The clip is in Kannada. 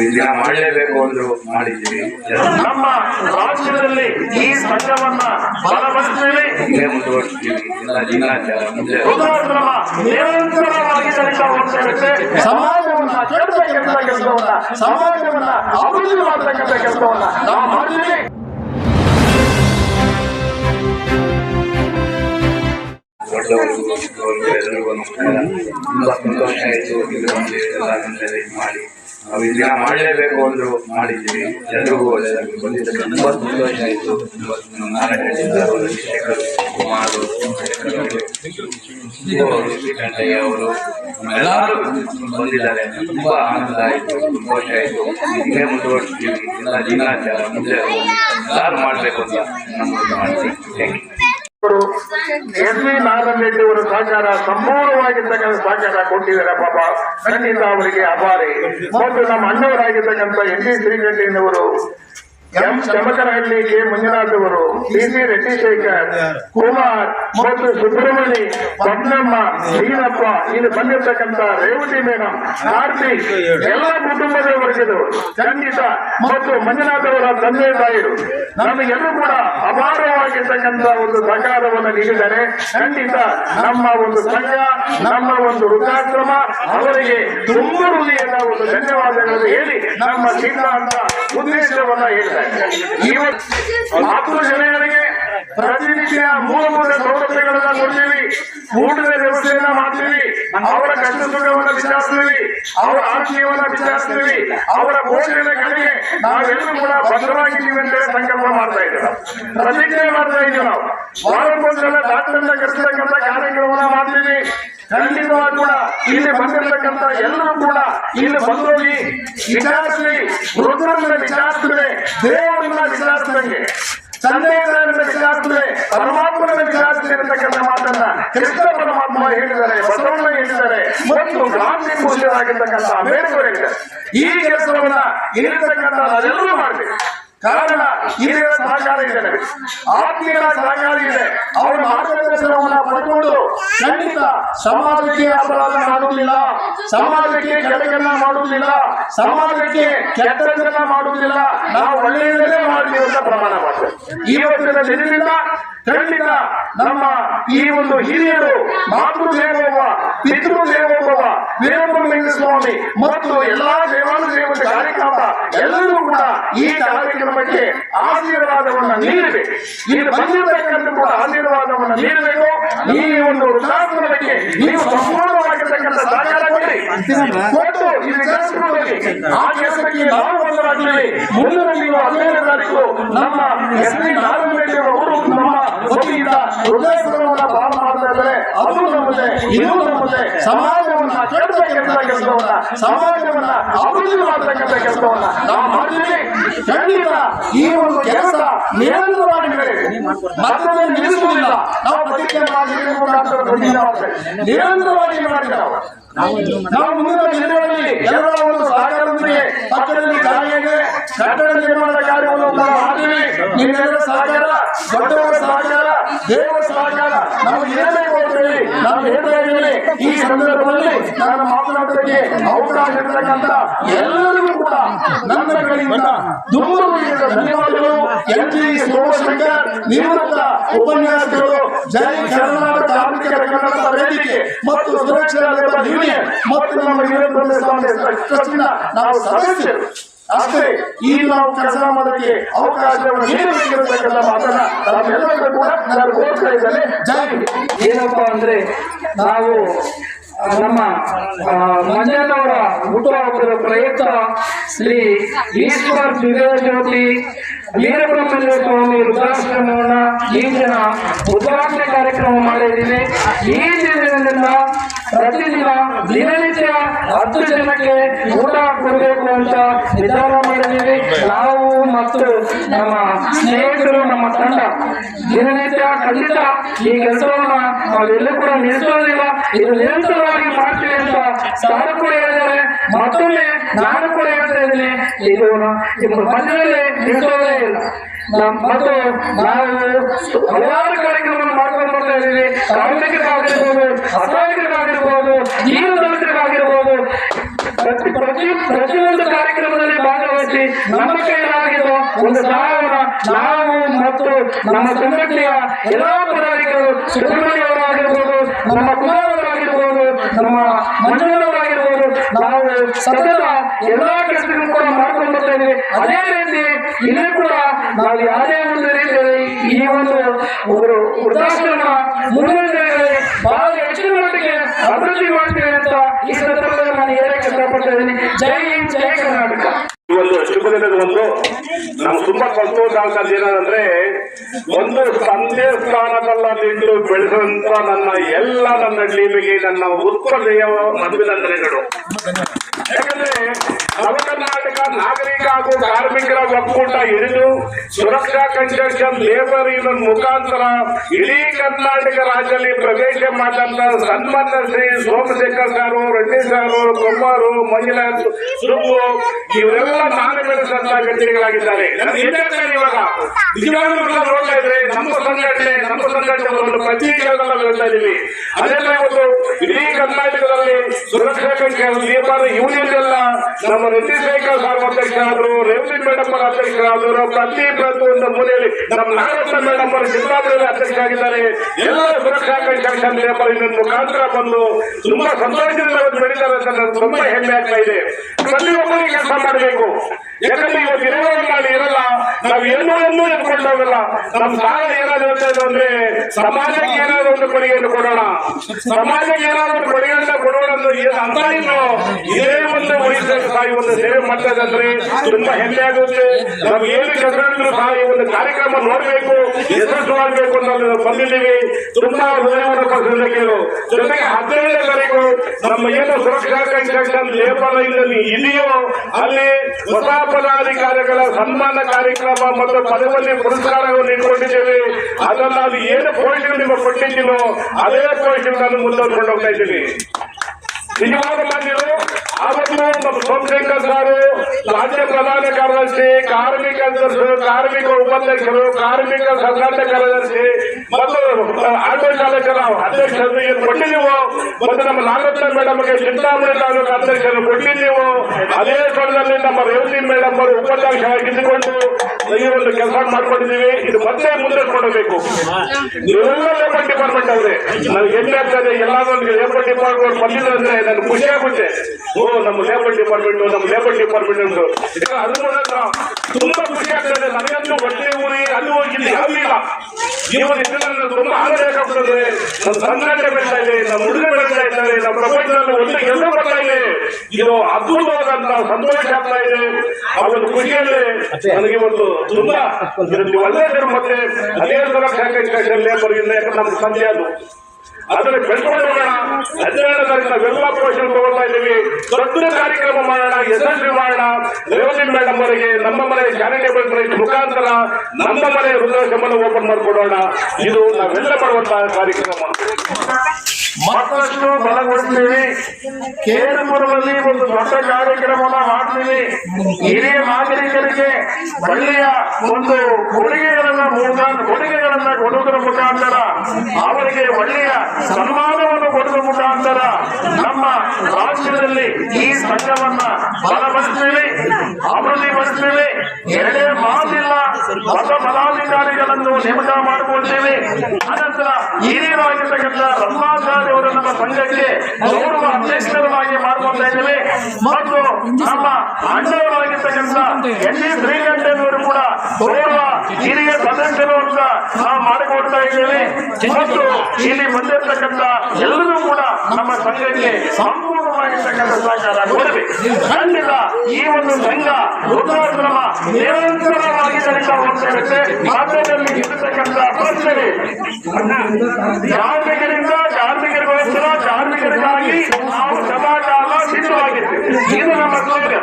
ಇದನ್ನ ಮಾಡಲೇಬೇಕು ಅಂದ್ರು ಮಾಡಿದ್ದೀವಿ. ನಮ್ಮ ರಾಜ್ಯದಲ್ಲಿ ಈ ಸಂಘವನ್ನ ಬಲಪಡಿಸ್ತೇವೆ ಮುಂದುವರಿಸ್ತೀವಿ. ಎಲ್ಲ ಜಿಲ್ಲಾಚಾರ ಮುಂದೆ. ವೃದ್ಧಾಶ್ರಮ ನಿರಂತರವಾಗಿ ನಡೀತಾ ಹೋಗ್ತಾ ಇರುತ್ತೆ. ಸಮಾಜವನ್ನ ಕೆಡತಕ್ಕಂಥ ಕೆಲಸವನ್ನ ಸಮಾಜವನ್ನ ಅಭಿವೃದ್ಧಿ ಮಾಡತಕ್ಕಂಥ ಕೆಲಸವನ್ನ ನಾವು ಮಾಡ್ತೀವಿ ದೊಡ್ಡವರಿಗೂ ಚಿಕ್ಕವರಿಗೂ ಎಲ್ಲರಿಗೂ ನಮಸ್ಕಾರ ತುಂಬಾ ಸಂತೋಷ ಆಯಿತು. ಇದು ಎಲ್ಲ ನಮ್ಮೆಲ್ಲ ಮಾಡಿ. ನಾವು ಮಾಡಲೇಬೇಕು ಅಂದ್ರು ಮಾಡಿದ್ದೀವಿ. ಎಲ್ರಿಗೂ ಒಳ್ಳೆಯದಾಗಿ ತುಂಬಾ ಸಂತೋಷ ಆಯಿತು. ನಾರಾಯಣ ಅವರು ಶೇಖರ್ ಕುಮಾರ್ ಶ್ರೀಕಂಠಯ್ಯ ಅವರು ಎಲ್ಲರೂ ಬಂದಿದ್ದಾರೆ ತುಂಬಾ ಆನಂದ ಆಯಿತು. ಸಂತೋಷ ಆಯಿತು. ಹಿಂಗೆ ಮುಂದುವರಿಸ್ತೀವಿ ದಿನಾಚಾರ ಮುಂದೆ ಎಲ್ಲರೂ ಮಾಡಬೇಕು ಅಂತ ನಮ್ಮ ಮಾಡ್ತೀವಿ thank you S V Narayana Reddy ಅವರ ಸಹಕಾರ ಸಂಪೂರ್ಣವಾಗಿರ್ತಕ್ಕಂಥ ಸಹಕಾರ ಕೊಟ್ಟಿದ್ದಾರೆ ಪಾಪ. ಖಂಡಿತ ಅವರಿಗೆ ಅಪಾರಿ. ಮತ್ತು ನಮ್ಮ ಅಣ್ಣವರಾಗಿರ್ತಕ್ಕಂಥ ಎನ್ ಡಿ ಶ್ರೀಕಂಠಯ್ಯನವರು ಎಂ ಚಮಕರಹಳ್ಳಿ ಕೆ ಮಂಜುನಾಥ್ ಅವರು ಸಿ ಸಿ ರೆಡ್ಡಿ ಶೇಖರ್ ಕುಮಾರ್ ಮತ್ತು ಸುಬ್ರಹ್ಮಣಿ ಪದ್ಮಮ್ಮ ಈರಪ್ಪ ಇಲ್ಲಿ ಬಂದಿರತಕ್ಕಂತ ರೇವತಿ ಮೇಡಮ್ ಕಾರ್ತಿ ಎಲ್ಲ ಕುಟುಂಬದ ವರ್ಗದವರು ಖಂಡಿತ ಮತ್ತು ಮಂಜುನಾಥ್ ಅವರ ತಂದೆ ತಾಯಿರು. ನಮಗೆಲ್ಲರೂ ಕೂಡ ಅಪಾರವಾಗಿರ್ತಕ್ಕಂಥ ಒಂದು ಸಹಕಾರವನ್ನು ನೀಡಿದರೆ ಖಂಡಿತ ನಮ್ಮ ಒಂದು ಸಂಘ, ನಮ್ಮ ಒಂದು ವೃದ್ಧಾಶ್ರಮ, ಅವರಿಗೆ ತುಂಬ ಹೃದಯದ ಒಂದು ಧನ್ಯವಾದಗಳನ್ನು ಹೇಳಿ ನಮ್ಮ ಸಿದ್ಧಾಂತ ಉದ್ದೇಶವನ್ನ ಹೇಳಿದ್ದಾರೆ ಇವತ್ತು ಹತ್ತು ಜನಗಳಿಗೆ ಪ್ರತಿನಿತ್ಯ ಮೂಲಭೂತ ಸೌಲಭ್ಯಗಳನ್ನ ಕೊಡ್ತೀವಿ, ಊಟದ ವ್ಯವಸ್ಥೆಯನ್ನ ಮಾಡ್ತೀವಿ, ಅವರ ಕಷ್ಟ ಸುಖವನ್ನ ವಿಚಾರಿಸ್ತೀವಿ, ಅವರ ಆರೋಗ್ಯವನ್ನ ವಿಚಾರಿಸ್ತೀವಿ, ಅವರ ಭೋಜನದ ಕಡೆಗೆ ನಾವೆಲ್ಲರೂ ಕೂಡ ಭದ್ರವಾಗಿದ್ದೀವಿ ಅಂತೇಳಿ ಸಂಕಲ್ಪ ಮಾಡ್ತಾ ಇದ್ದೀವಿ. ಪ್ರತಿಜ್ಞೆ ಮಾಡ್ತಾ ಇದ್ದೀವಿ ನಾವು. ವಾರಕ್ಕೊಂದ್ಸಲ ಡಾಕ್ಟರ್ನ ಕರೆಸ್ತಕ್ಕಂಥ ಕಾರ್ಯಕ್ರಮವನ್ನ ಮಾಡ್ತೀವಿ. ಖಂಡಿತವಾಗಿ ಕೂಡ ಇಲ್ಲಿ ಬಂದಿರತಕ್ಕಂತ ಎಲ್ಲರೂ ಕೂಡ ಇಲ್ಲಿ ಬಂದೋಗಿ ವಿಚಾರಿಸಲಿ. ವೃದ್ಧರನ್ನ ವಿಚಾರಿಸಿದ್ರೆ ದೇವರನ್ನ ವಿಚಾರಿಸಿದಂಗೆ ತಂದೆಯನ್ನ ವಿಚಾರಿಸಿದ್ರೆ ಪರಮಾತ್ಮನ ವಿಚಾರಿಸಿದೆ ಅಂತಕ್ಕಂಥ ಮಾತನ್ನ ಕೃಷ್ಣ ಪರಮಾತ್ಮ ಹೇಳಿದ್ದಾರೆ, ಬಸವಣ್ಣ ಹೇಳಿದ್ದಾರೆ ಮತ್ತು ಗಾಂಧಿ ಪೂಜ್ಯರಾಗಿರ್ತಕ್ಕಂಥ ಅಂಬೇಡ್ಕರ್ ಹೇಳಿದ್ದಾರೆ. ಈ ಕೆಲಸವನ್ನ ಇರತಕ್ಕಂಥ ನಾವೆಲ್ಲರೂ ಮಾಡ್ತೀವಿ. ಕಾರಣ ಹಿರಿಯರ ಸಹಕಾರ ಇದೆ ಆತ್ಮೀಯರ ಸಹಕಾರ ಇದೆ. ಅವರ ಮಾರ್ಗದರ್ಶನವನ್ನ ಪಡ್ಕೊಂಡು ಖಂಡಿತ ಸಮಾಜಕ್ಕೆ ಅಪರಾಧ ಮಾಡುವುದಿಲ್ಲ. ಸಮಾಜಕ್ಕೆ ಕೆಳಗನ್ನ ಮಾಡುವುದಿಲ್ಲ. ಸಮಾಜಕ್ಕೆ ಕೆಟ್ಟದನ್ನ ಮಾಡುವುದಿಲ್ಲ. ನಾವು ಒಳ್ಳೆಯದನ್ನೇ ಮಾಡಿದ್ವಿ ಅಂತ ಪ್ರಮಾಣ ಮಾಡ್ತೇವೆ. ಇವತ್ತಿನ ಜನರಿಂದ ಖಂಡಿತ ನಮ್ಮ ಈ ಒಂದು ಹಿರಿಯರು ಮಾತೃ ದೇವೋಭವ ಪಿತೃ ವೀರಬ್ರಹ್ಮಲಿಂಗ ಸ್ವಾಮಿ ಮತ್ತು ಎಲ್ಲಾ ದೇವಾನು ದೇವತೆ ಕಾರ್ಯಕ್ರಮ ಎಲ್ಲರೂ ಕೂಡ ಈ ಕಾರ್ಯಕ್ರಮಕ್ಕೆ ಆಶೀರ್ವಾದವನ್ನು ನೀಡಬೇಕು. ಇಲ್ಲಿ ಬಂದಿರತಕ್ಕಂಥ ಕೂಡ ಆಶೀರ್ವಾದವನ್ನು ನೀಡಬೇಕು. ಈ ಒಂದು ವೃದ್ಧಾಶ್ರಮಕ್ಕೆ ನೀವು ಸಂಪೂರ್ಣವಾಗಿರ್ತಕ್ಕಂಥ ಸಹಕಾರ ಕೊಡಿ. ಈ ಆ ನಮ್ಮ ಅವರು ನಮ್ಮ ವತಿಯಿಂದ ವೃದ್ಧಾಶ್ರಮವನ್ನ ಪ್ರಾರಂಭ ಅದು ನಮ್ಮದೇ, ಇದು ನಮ್ಮದೇ ಸಮಾಜವನ್ನ ನಾವು ಖಂಡಿತ ಈ ಒಂದು ಕೆಲಸ ನಿರಂತರವಾಗಿ ಮತ್ತೊಮ್ಮೆ ನಿಲ್ಲಿಸುವುದಿಲ್ಲ. ನಾವು ಪ್ರತಿಕ್ರಿಯೆ ನಿರಂತರವಾಗಿ ಮಾಡಿದ್ರೆ ನಾವು ಮುಂದಿನ ದಿನಗಳಲ್ಲಿ ಎಲ್ಲರ ಒಂದು ಸಹಕಾರದೊಂದಿಗೆ ಪಕ್ಕದಲ್ಲಿ ಕಾರ್ಯಗೆ ಕಟ್ಟಡ ನಿರ್ಮಾಣದ ಕಾರ್ಯವನ್ನು ನಾವು ಮಾಡ್ತೀವಿ. ನಿಮ್ಮೆಲ್ಲರ ಸಹಕಾರ ದೊಡ್ಡವರ ಸಹಕಾರ ದೇವರ ಸಹಕಾರ ನಮಗೆ ಅಂತ ಹೇಳಿ ನಾನು ಹೇಳ್ತಾ ಇದ್ದೀನಿ ಈ ಸಂದರ್ಭದಲ್ಲಿ ನಾನು ಮಾತನಾಡೋದಕ್ಕೆ ಅವಕಾಶ ಇರತಕ್ಕಂತ ಎಲ್ಲರಿಗೂ ಕೂಡ ನನ್ನ ಕಡೆಯಿಂದ ದುಮ್ಮುಗಳಿಂದ ಧನ್ಯವಾದಗಳು. ಎನ್ ಜಿ ಸೋಮಶಂಕರ್ ನಿವೃತ್ತ ಉಪನ್ಯಾಸಕರು ಜಯ ಕನ್ನಡ ವೇದಿಕೆ ಮತ್ತು ಸುರಕ್ಷಾ ಲೇಬರ್ ಯೂನಿಯನ್ ಮತ್ತು ನಮ್ಮ ವೀರಭದ್ರ ಸ್ವಾಮಿ ಟ್ರಸ್ಟ್ನ ನಾವು ಸದಸ್ಯರು. ಅಷ್ಟೇ ಈ ನಾವು ಕೆಲಸ ಮಾಡೋದಕ್ಕೆ ಅವಕಾಶವನ್ನು ಮಾತನ್ನ ನಾವೆಲ್ಲರೂ ಕೂಡ ನಾನು ಕೋರ್ತಾ ಇದ್ದೇನೆ ಜೈ ಹಿಂದ್. ಏನಪ್ಪಾ ಅಂದ್ರೆ ನಾವು ನಮ್ಮ ಮಂಜನವರ ಹುಟ್ಟುಹಬ್ಬದ ಪ್ರಯುಕ್ತ ಶ್ರೀ ಈಶ್ವರ್ ದಿವ್ಯ ಜ್ಯೋತಿ ವೀರಬ್ರಹ್ಮಣ್ಯ ಸ್ವಾಮಿ ವೃದ್ಧಾಶ್ರಮವನ್ನ ಈ ದಿನ ಉದ್ಘಾಟನೆ ಕಾರ್ಯಕ್ರಮ ಮಾಡಿದ್ದೀವಿ ಈ ದಿನದಿಂದ ಪ್ರತಿದಿನ, ದಿನನಿತ್ಯ ಹತ್ತು ಜನಕ್ಕೆ ಊಟ ಕೊಡಬೇಕು ಅಂತ ನಿರ್ಧಾರ ಮಾಡಿದ್ದೀವಿ. ನಾವು ಮತ್ತು ನಮ್ಮ ಸ್ನೇಹಿತರು, ನಮ್ಮ ತಂಡ ದಿನನಿತ್ಯ ಖಂಡಿತ ಈ ಕೆಲಸವನ್ನ ನಾವೆಲ್ಲೂ ಕೂಡ ನಿಲ್ಲಿಸೋದಿಲ್ಲ. ಇದು ನಿರಂತರವಾಗಿ ಮಾಡ್ತೀವಿ ಅಂತ ಸಾರು ಕೂಡ ಹೇಳಿದ್ದಾರೆ. ಮತ್ತೊಮ್ಮೆ ನಾನು ಕೂಡ ಹೇಳ್ತಾ ಇದ್ದೀನಿ, ಇದು ಮಧ್ಯದಲ್ಲಿ ನಿಲ್ಲಿಸೋದೇ ಇಲ್ಲ. ಮತ್ತು ನಾವು ಹಲವಾರು ಕಾರ್ಯಕ್ರಮವನ್ನು ಮಾಡ್ಕೊಂಡು ಬರ್ತಾ ಇದ್ದೀವಿ. ಕಾರ್ಮಿಕರಾಗಿರ್ಬೋದು ಅಸಾಯಕರಾಗಿರ್ಬೋದು ದಲಿತರಾಗಿರ್ಬೋದು ಪ್ರತಿ ಪ್ರತಿ ಪ್ರತಿಯೊಂದು ಕಾರ್ಯಕ್ರಮದಲ್ಲಿ ಭಾಗವಹಿಸಿ ನಮ್ಮ ಕೈಯಲ್ಲಾಗಿರುವ ಒಂದು ಸಹಾಯವನ್ನು ನಾವು ಮತ್ತು ನಮ್ಮ ಸಂಘಟನೆಯ ಎಲ್ಲಾ ಪದಾಧಿಕಾರಿಗಳು, ಸುಬ್ರಹ್ಮಣ್ಯವರಾಗಿರ್ಬೋದು, ನಮ್ಮ ಕುಮಾರವರಾಗಿರ್ಬೋದು, ನಮ್ಮ ಮಂಜುಳವರಾಗಿರ್ಬೋದು ನಾವು ಸತತ ಎಲ್ಲಾ ಕೆಲಸಗಳು ಕೂಡ ಮಾಡ್ಕೊಂಡು ಬರ್ತಾ ಇದ್ದೀವಿ ಅದೇ ರೀತಿ ಇಲ್ಲಿ ಕೂಡ ನಾವು ಯಾವುದೇ ಒಂದು ರೀತಿಯಲ್ಲಿ ಈ ಒಂದು ಒಂದು ವೃದ್ಧಾಶ್ರಮ ಮುಂದಿನ ಬಹಳ ಹೆಚ್ಚಿನ ಮಟ್ಟಿಗೆ ಅಭಿವೃದ್ಧಿ ಮಾಡ್ತೇವೆ ಅಂತ ಈ ಸಂದರ್ಭದಲ್ಲಿ ನಾನು ಹೇಳಕ್ಕೆ ಇಷ್ಟಪಡ್ತಾ ಇದ್ದೀನಿ. ಜೈ ಹಿಂದ್, ಜೈ ಕರ್ನಾಟಕ. ಒಂದು ಶುಭ ದಿನದ ಒಂದು ನಮ್ಗೆ ತುಂಬಾ ಸಂತೋಷ ಆಗ್ತದೆ ಏನಂದ್ರೆ ಒಂದು ತಂದೆ ನಿಂತು ಬೆಳೆದಂತ ನನ್ನ ಎಲ್ಲ ನನ್ನ ಟೀಮಿಗೆ ನನ್ನ ಉತ್ಪನ್ನೀಯ ಅಭಿನಂದನೆಗಳು ಯಾಕಂದ್ರೆ ನವ ಕರ್ನಾಟಕ ನಾಗರಿಕ ಹಾಗೂ ಕಾರ್ಮಿಕರ ಒಕ್ಕೂಟ ಹಿಡಿದು ಸುರಕ್ಷಾ ಕನ್ಸ್ಟ್ರಕ್ಷನ್ ಲೇಬರ್ ಯೂನಿಯನ್ ಮುಖಾಂತರ ಇಡೀ ಕರ್ನಾಟಕ ರಾಜ್ಯದಲ್ಲಿ ಪ್ರವೇಶ ಮಾಡಿದಂತ ಸನ್ಮಾನ್ಯ ಶ್ರೀ ಸೋಮಶೇಖರ್ ಸಾರು, ರೆಡ್ಡಿ ಸಾರು ಕೊಮ್ಮಾರು ಮಂಜುನಾಥ್ ಸುಬ್ಬು, ಇವರೆಲ್ಲ ನಾನು ಬೆಳೆಸಂತ ವ್ಯಕ್ತಿಗಳಾಗಿದ್ದಾರೆ ಇವಾಗ ನಿಜವಾಗ್ಲೂ ನೋಡ್ತಾ ಇದ್ರೆ ನಮ್ಮ ಸಂಘಟನೆ ನಮ್ಮ ಸಂಘಟನೆ ಒಂದು ಬೆಳೆಸ್ತಾ ಇದೀವಿ ಅದೆಲ್ಲ ಇವತ್ತು ಇಡೀ ಕರ್ನಾಟಕದಲ್ಲಿ ಸುರಕ್ಷಾ ಕನ್ಸ್ಟ್ರಕ್ಷನ್ ಲೇಬರ್ ಯೂನಿಯನ್ ಎಲ್ಲ ನಮ್ಮ ರೆಡ್ಡಿ ಶೇಖರ್ ಸಾರ್ ಅಧ್ಯಕ್ಷರಾದ್ರು ರೇವತಿ ಮೇಡಮ್ ಅವರ ಅಧ್ಯಕ್ಷರಾದ್ರು ಪ್ರತಿ ಪ್ರತಿಯೊಂದು ಮೂಲೆಯಲ್ಲಿ ನಮ್ಮ ನಾಗರತ್ನ ಮೇಡಮ್ ಅವರು ಅಧ್ಯಕ್ಷ ಆಗಿದ್ದಾರೆ ಎಲ್ಲ ಸುರಕ್ಷಾ ಲೇಬರ್ ಯೂನಿಯನ್ ಮುಖಾಂತರ ಬಂದು ತುಂಬಾ ಸಂತೋಷದಿಂದ ಬೆಳೀತಾರೆ ಅಂತ ನನಗೆ ತುಂಬಾ ಹೆಮ್ಮೆ ಆಗ್ತಾ ಇದೆ. ಪ್ರತಿಯೊಬ್ಬರಿಗೆ ಕೆಲಸ ಮಾಡಬೇಕು. ಯಾಕಂದ್ರೆ ಇವತ್ತು ಇರೋ ನಾಳೆ ಇರಲ್ಲ, ನಾವು ಏನೋ ಏನೋ ಎತ್ಕೊಂಡು ನಮ್ಮ ಸಾಲ ಏನಾದ್ರು ಅಂದ್ರೆ, ಸಮಾಜಕ್ಕೆ ಏನಾದ್ರು ಒಂದು ಕೊಡುಗೆಯನ್ನು ಕೊಡೋಣ. ಸಮಾಜಕ್ಕೆ ಏನಾದ್ರು ಕೊಡುಗೆಯನ್ನು ಕೊಡೋಣ ಅಂತ ಏನು ಅಂತ ಇನ್ನು ಒಂದು ವಯಸ್ಸಲ್ಲಿ ಸಹ ಈ ಒಂದು ಸೇವೆ ಮಾಡ್ತದಂದ್ರೆ ತುಂಬಾ ಹೆಮ್ಮೆ ಆಗುತ್ತೆ. ನಾವು ಏನು ಕೆಲಸ ಸಹ ಒಂದು ಕಾರ್ಯಕ್ರಮ ನೋಡ್ಬೇಕು ಆಗಬೇಕು ಅಂತ ಬಂದಿದ್ದೀವಿ. ತುಂಬಾ ಹೃದಯವನ್ನು ಪಡಿಸಲು ಜೊತೆಗೆ ಹದಿನೈದನೇ ತಾರೀಕು ನಮ್ಮ ಏನು ಸುರಕ್ಷಾ ಕನ್ಸ್ಟ್ರಕ್ಷನ್ ಲೈನ್ ಇದೆಯೋ, ಅಲ್ಲಿ ಹೊಸ ಪದಾಧಿಕಾರಿಗಳ ಸನ್ಮಾನ ಕಾರ್ಯಕ್ರಮ ಮತ್ತು ಪದವಲ್ಲಿ ಪುರಸ್ಕಾರವನ್ನು ಇಟ್ಕೊಂಡಿದ್ದೇವೆ ಅದನ್ನ ಅದು ಏನು ಪೋಷಣೆ ನಿಮಗೆ ಕೊಟ್ಟಿದ್ದೀನೋ, ಅದೇ ಪೋಷಣೆ ನಾನು ಮುಂದುವರ್ಕೊಂಡು ಹೋಗ್ತಾ ಇದ್ದೀನಿ. ನಿಜವಾದ ಮಾನ್ಯರು ಆವತ್ತು ನಮ್ಮ ಸೋಮಶೇಖರ್ ಸಾರು ರಾಜ್ಯ ಪ್ರಧಾನ ಕಾರ್ಯದರ್ಶಿ ಕಾರ್ಮಿಕ ಅಧ್ಯಕ್ಷರು ಕಾರ್ಮಿಕ ಉಪಾಧ್ಯಕ್ಷರು ಕಾರ್ಮಿಕ ಸಂಘಟ ಕಾರ್ಯದರ್ಶಿ ಮತ್ತು ಆಟೋ ಚಾಲಕರ ಅಧ್ಯಕ್ಷರು ಏನು ಕೊಟ್ಟಿದ್ದೀವೋ, ಮತ್ತು ನಮ್ಮ ನಾಗರತ್ನ ಮೇಡಮ್ಗೆ ಚಿಂತಾಮಣಿ ತಾಲೂಕು ಅಧ್ಯಕ್ಷರು ಕೊಟ್ಟಿದ್ದೀವೋ, ಅದೇ ಸ್ಥಳದಲ್ಲಿ ನಮ್ಮ ರೇವತಿ ಮೇಡಮ್ ಅವರು ಉಪಾಧ್ಯಕ್ಷರಾಗಿದ್ದುಕೊಂಡು ಈ ಒಂದು ಕೆಲಸ ಮಾಡ್ಕೊಂಡಿದ್ದೀವಿ. ಇದು ಮತ್ತೆ ಮುಂದೆ ಕೊಡಬೇಕು. ನೀವೆಲ್ಲ ಲೇಬರ್ ಡಿಪಾರ್ಟ್ಮೆಂಟ್ ಅವ್ರೆ. ನನಗೆ ಹೆಮ್ಮೆ ಆಗ್ತದೆ ಎಲ್ಲಾದ್ರೂ ಲೇಬರ್ ಡಿಪಾರ್ಟ್ಮೆಂಟ್ ಬಂದಿಲ್ಲ ಅಂದ್ರೆ ನನಗೆ ಖುಷಿ ಆಗುತ್ತೆ. ಓ, ನಮ್ಮ ಲೇಬರ್ ಡಿಪಾರ್ಟ್ಮೆಂಟ್ ನಮ್ಮ ಲೇಬರ್ ಡಿಪಾರ್ಟ್ಮೆಂಟ್ ಅದು ಮೂಲಕ ತುಂಬಾ ಖುಷಿ ಆಗ್ತದೆ. ನನಗಂತೂ ಹೊಟ್ಟೆ ಊರಿ ಅಲ್ಲಿ ಹೋಗಿ ಇಲ್ಲಿ ಯಾವ್ದು ಇಲ್ಲ. ಜೀವನ ಇದರಿಂದ ತುಂಬಾ ಆದಾಯಕ್ಕಾಗ್ತದೆ ನಮ್ಮ ಸಂಘಟನೆ ಬೆಳೀತಾ ಇದೆ ನಮ್ಮ ಹುಡುಗ ಬೆಳೀತಾ ಇದ್ದಾರೆ ನಮ್ಮ ಪ್ರಪಂಚದಲ್ಲಿ ಒಂದು ಬರ್ತಾ ಇದೆ. ಇದು ಅದ್ಭುತವಾದಂತ ಸಂತೋಷ ಆಗ್ತಾ ಇದೆ. ಆ ಒಂದು ಖುಷಿಯಲ್ಲಿ ನನಗೆ ಒಂದು ತುಂಬಾ ಇದರಲ್ಲಿ ಒಳ್ಳೆಯದು ಮತ್ತೆ ಅದೇ ಕನ್ಸ್ಟ್ರಕ್ಷನ್ ಲೇಬರ್ ಇಲ್ಲ ಯಾಕಂದ್ರೆ ನಮ್ಗೆ ಸಂಜೆ ಅದು. ಅದನ್ನ ಬೆಳ್ಕೊಂಡು ಮಾಡೋಣ ಹದಿನೇಳು ತಾರೀಕು ತಗೊಳ್ತಾ ಇದ್ದೀವಿ. ದೊಡ್ಡ ಕಾರ್ಯಕ್ರಮ ಮಾಡೋಣ, ಯಶಸ್ವಿ ಮಾಡೋಣ. ರೇವತಿ ಮೇಡಮ್ ಅವರಿಗೆ ನಮ್ಮ ಮನೆ ಚಾರಿಟೇಬಲ್ ಟ್ರಸ್ಟ್ ಮುಖಾಂತರ ನಮ್ಮ ಮನೆ ವೃದ್ಧಾಶ್ರಮನ ಓಪನ್ ಮಾಡಿಕೊಡೋಣ. ಇದು ನಾವೆಲ್ಲ ಮಾಡುವಂತಹ ಕಾರ್ಯಕ್ರಮ. ಮತ್ತಷ್ಟು ಬಲಗೊಳಿಸ್ತೀವಿ ಕೇರಪುರದಲ್ಲಿ ಒಂದು ದೊಡ್ಡ ಕಾರ್ಯಕ್ರಮವನ್ನು ಮಾಡ್ತೀವಿ ಹಿರಿಯ ನಾಗರಿಕರಿಗೆ ಒಳ್ಳೆಯ ಒಂದು ಕೊಡುಗೆಗಳನ್ನ ಕೊಡುಗೆಗಳನ್ನ ಕೊಡುವುದರ ಮುಖಾಂತರ, ಅವರಿಗೆ ಒಳ್ಳೆಯ ಸನ್ಮಾನವನ್ನು ಕೊಡುವ ಮುಖಾಂತರ ನಮ್ಮ ರಾಜ್ಯದಲ್ಲಿ ಈ ಸಂಘವನ್ನ ಬಲಪಡಿಸ್ತೀವಿ. ಅಭಿವೃದ್ಧಿಪಡಿಸ್ತೀವಿ. ಎರಡೇ ಮಾತಿಲ್ಲ. ಹೊಸ ಪದಾಧಿಕಾರಿಗಳನ್ನು ನೇಮಕ ಮಾಡಿಕೊಳ್ತೇವೆ ಅನಂತರ ಹಿರಿಯರಾಗಿರ್ತಕ್ಕಂಥ ರತ್ನಾಚಾರ್ಯ ಅವರು ನಮ್ಮ ಸಂಘಕ್ಕೆ ಗೌರವ ಅಧ್ಯಕ್ಷರನ್ನಾಗಿ ಮಾಡ್ಕೊಳ್ತಾ ಇದ್ದೀವಿ. ಮತ್ತು ನಮ್ಮ ಅಣ್ಣವರಾಗಿರ್ತಕ್ಕಂಥ ಎನ್ ಡಿ ಶ್ರೀಕಂಠನವರು ಕೂಡ ಗೌರವ ಹಿರಿಯ ಸದಸ್ಯರು ಅಂತ ನಾವು ಮಾಡಿಕೊಡ್ತಾ ಇದ್ದೇವೆ. ಮತ್ತು ಇಲ್ಲಿ ಬಂದಿರತಕ್ಕಂಥ ಎಲ್ಲರೂ ಕೂಡ ನಮ್ಮ ಸಂಘಕ್ಕೆ ಸಂಪೂರ್ಣವಾಗಿರ್ತಕ್ಕಂಥ ಸಹಕಾರ ಕೊಡಬೇಕು ಖಂಡಿತ ಈ ಒಂದು ಸಂಘ ವೃದ್ಧಾಶ್ರಮ ನಿರಂತರವಾಗಿ ನಡೀತಾ ಹೋಗ್ತಾ ಇರುತ್ತೆ. ಮಾತ್ರದಲ್ಲಿ ಇರತಕ್ಕಂಥ ಪ್ರಶ್ನೆ ಕಾರ್ಮಿಕರಿಂದ ಕಾರ್ಮಿಕರಿಗೋಸ್ಕರ ಕಾರ್ಮಿಕರಿಗಾಗಿ ನಾವು ಸದಾಕಾಲ ಸಿದ್ಧವಾಗಿದ್ದೇವೆ ಇದು ನಮ್ಮ ಸೌಕರ್ಯ